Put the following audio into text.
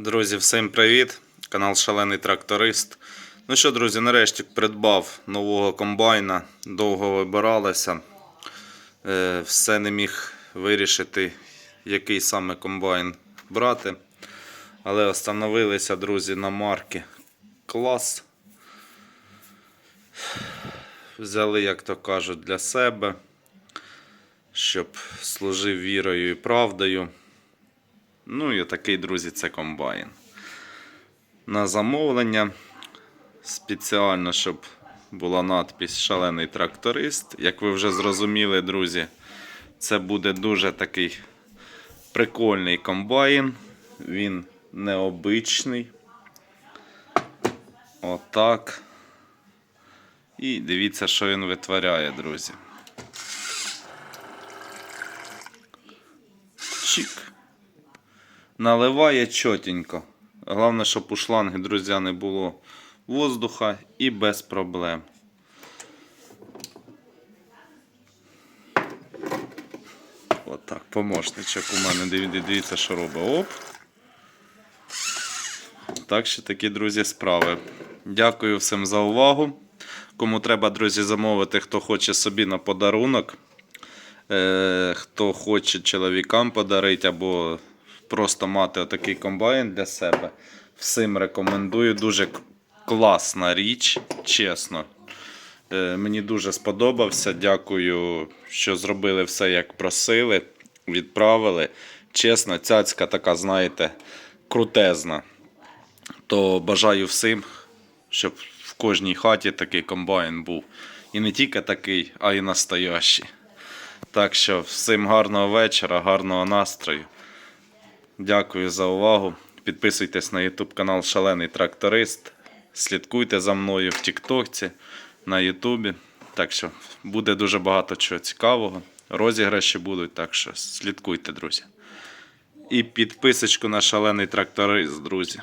Друзі, всім привіт! Канал Шалений Тракторист. Ну що, друзі, нарешті придбав нового комбайна. Довго вибиралися. Е, Все не міг вирішити, який саме комбайн брати. Але остановилися, друзі, на марки клас. Взяли, як то кажуть, для себе, щоб служив вірою і правдою. Ну і такий, друзі, це комбайн. На замовлення спеціально, щоб була надпись Шалений тракторист. Як ви вже зрозуміли, друзі, це буде дуже такий прикольний комбайн. Він необичний. Отак. І дивіться, що він витворяє, друзі. Чик наливає чотенько. Головне, щоб у шланги, друзі, не було воздуха і без проблем. Отак, помощничок у мене. Диві- Дивіться, що робить. Оп. Так що такі, друзі, справи. Дякую всім за увагу. Кому треба, друзі, замовити, хто хоче собі на подарунок. Е, хто хоче чоловікам подарити або просто мати отакий комбайн для себе. Всім рекомендую. Дуже класна річ, чесно. Е, Мені дуже сподобався. Дякую, що зробили все, як просили. Відправили. Чесно, цяцька така, знаєте, крутезна. То бажаю всім, щоб в кожній хаті такий комбайн був. І не тільки такий, а й настоящий. Так що всім гарного вечора, гарного настрою. Дякую за увагу. Підписуйтесь на YouTube канал Шалений Тракторист. Слідкуйте за мною в Тіктокці, на Ютубі. Так що буде дуже багато чого цікавого. Розіграші будуть, так що слідкуйте, друзі. І підписочку на шалений тракторист, друзі.